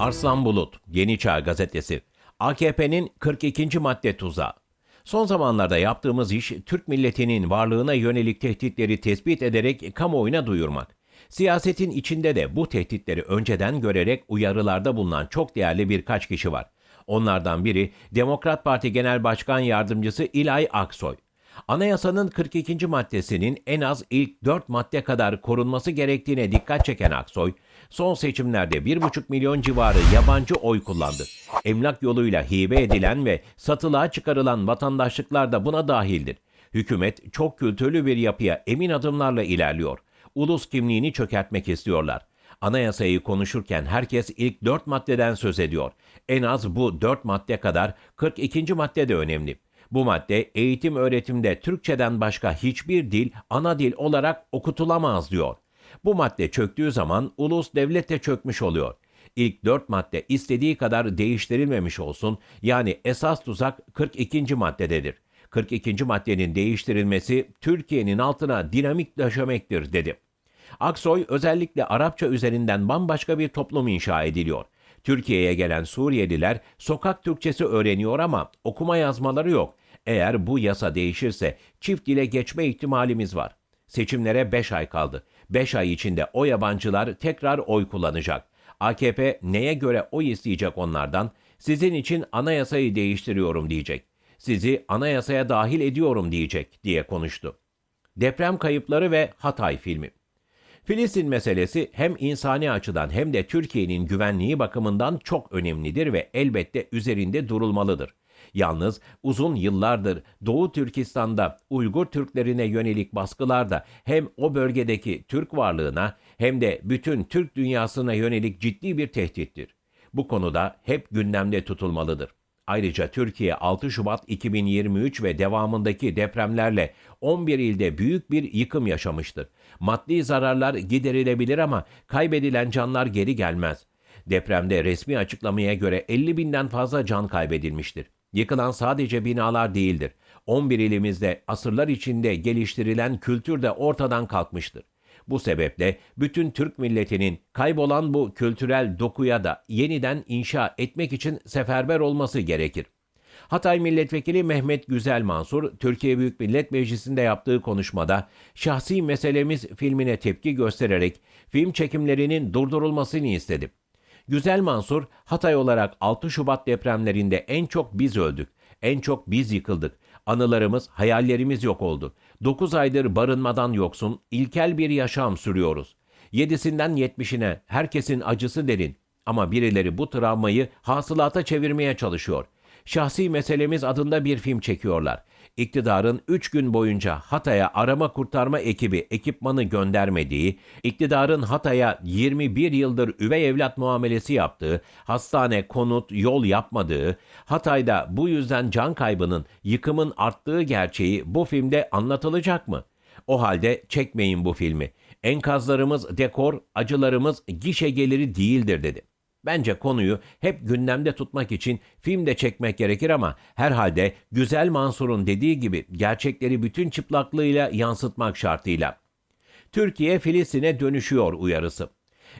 Arslan Bulut, Yeni Çağ Gazetesi. AKP'nin 42. madde tuzağı. Son zamanlarda yaptığımız iş Türk milletinin varlığına yönelik tehditleri tespit ederek kamuoyuna duyurmak. Siyasetin içinde de bu tehditleri önceden görerek uyarılarda bulunan çok değerli birkaç kişi var. Onlardan biri Demokrat Parti Genel Başkan Yardımcısı İlay Aksoy. Anayasanın 42. maddesinin en az ilk 4 madde kadar korunması gerektiğine dikkat çeken Aksoy, son seçimlerde 1,5 milyon civarı yabancı oy kullandı. Emlak yoluyla hibe edilen ve satılığa çıkarılan vatandaşlıklar da buna dahildir. Hükümet çok kültürlü bir yapıya emin adımlarla ilerliyor. Ulus kimliğini çökertmek istiyorlar. Anayasayı konuşurken herkes ilk 4 maddeden söz ediyor. En az bu 4 madde kadar 42. madde de önemli. Bu madde eğitim öğretimde Türkçeden başka hiçbir dil ana dil olarak okutulamaz diyor. Bu madde çöktüğü zaman ulus devlet de çökmüş oluyor. İlk dört madde istediği kadar değiştirilmemiş olsun yani esas tuzak 42. maddededir. 42. maddenin değiştirilmesi Türkiye'nin altına dinamik döşemektir dedi. Aksoy özellikle Arapça üzerinden bambaşka bir toplum inşa ediliyor. Türkiye'ye gelen Suriyeliler sokak Türkçesi öğreniyor ama okuma yazmaları yok. Eğer bu yasa değişirse çift dile geçme ihtimalimiz var. Seçimlere 5 ay kaldı. 5 ay içinde o yabancılar tekrar oy kullanacak. AKP neye göre oy isteyecek onlardan? Sizin için anayasayı değiştiriyorum diyecek. Sizi anayasaya dahil ediyorum diyecek diye konuştu. Deprem kayıpları ve Hatay filmi. Filistin meselesi hem insani açıdan hem de Türkiye'nin güvenliği bakımından çok önemlidir ve elbette üzerinde durulmalıdır. Yalnız uzun yıllardır Doğu Türkistan'da Uygur Türklerine yönelik baskılarda hem o bölgedeki Türk varlığına hem de bütün Türk dünyasına yönelik ciddi bir tehdittir. Bu konuda hep gündemde tutulmalıdır. Ayrıca Türkiye 6 Şubat 2023 ve devamındaki depremlerle 11 ilde büyük bir yıkım yaşamıştır. Maddi zararlar giderilebilir ama kaybedilen canlar geri gelmez. Depremde resmi açıklamaya göre 50 binden fazla can kaybedilmiştir. Yıkılan sadece binalar değildir. 11 ilimizde asırlar içinde geliştirilen kültür de ortadan kalkmıştır. Bu sebeple bütün Türk milletinin kaybolan bu kültürel dokuya da yeniden inşa etmek için seferber olması gerekir. Hatay Milletvekili Mehmet Güzel Mansur, Türkiye Büyük Millet Meclisi'nde yaptığı konuşmada Şahsi Meselemiz filmine tepki göstererek film çekimlerinin durdurulmasını istedi. Güzel Mansur, Hatay olarak 6 Şubat depremlerinde en çok biz öldük, en çok biz yıkıldık. Anılarımız, hayallerimiz yok oldu. 9 aydır barınmadan yoksun, ilkel bir yaşam sürüyoruz. Yedisinden yetmişine herkesin acısı derin. Ama birileri bu travmayı hasılata çevirmeye çalışıyor. Şahsi meselemiz adında bir film çekiyorlar. İktidarın 3 gün boyunca Hatay'a arama kurtarma ekibi ekipmanı göndermediği, iktidarın Hatay'a 21 yıldır üvey evlat muamelesi yaptığı, hastane, konut, yol yapmadığı, Hatay'da bu yüzden can kaybının, yıkımın arttığı gerçeği bu filmde anlatılacak mı? O halde çekmeyin bu filmi. Enkazlarımız dekor, acılarımız gişe geliri değildir dedi. Bence konuyu hep gündemde tutmak için film de çekmek gerekir ama herhalde Güzel Mansur'un dediği gibi gerçekleri bütün çıplaklığıyla yansıtmak şartıyla. Türkiye Filistin'e dönüşüyor uyarısı.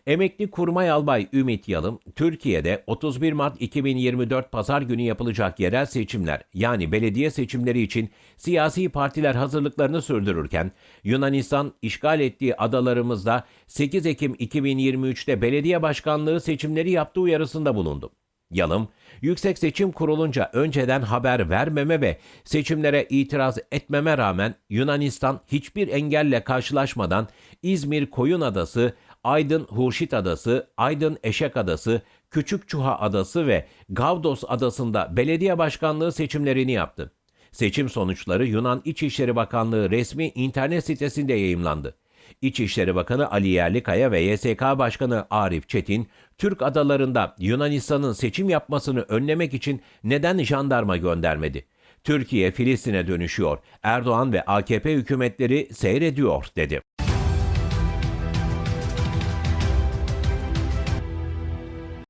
Emekli Kurmay Albay Ümit Yalım, Türkiye'de 31 Mart 2024 Pazar günü yapılacak yerel seçimler yani belediye seçimleri için siyasi partiler hazırlıklarını sürdürürken, Yunanistan işgal ettiği adalarımızda 8 Ekim 2023'te belediye başkanlığı seçimleri yaptığı uyarısında bulundu. Yalım, Yüksek Seçim Kurulunca önceden haber vermeme ve seçimlere itiraz etmeme rağmen Yunanistan hiçbir engelle karşılaşmadan İzmir Koyun Adası, Aydın Hurşit Adası, Aydın Eşek Adası, Küçük Çuha Adası ve Gavdos Adası'nda belediye başkanlığı seçimlerini yaptı. Seçim sonuçları Yunan İçişleri Bakanlığı resmi internet sitesinde yayımlandı. İçişleri Bakanı Ali Yerlikaya ve YSK Başkanı Arif Çetin, Türk adalarında Yunanistan'ın seçim yapmasını önlemek için neden jandarma göndermedi? Türkiye Filistin'e dönüşüyor. Erdoğan ve AKP hükümetleri seyrediyor dedi.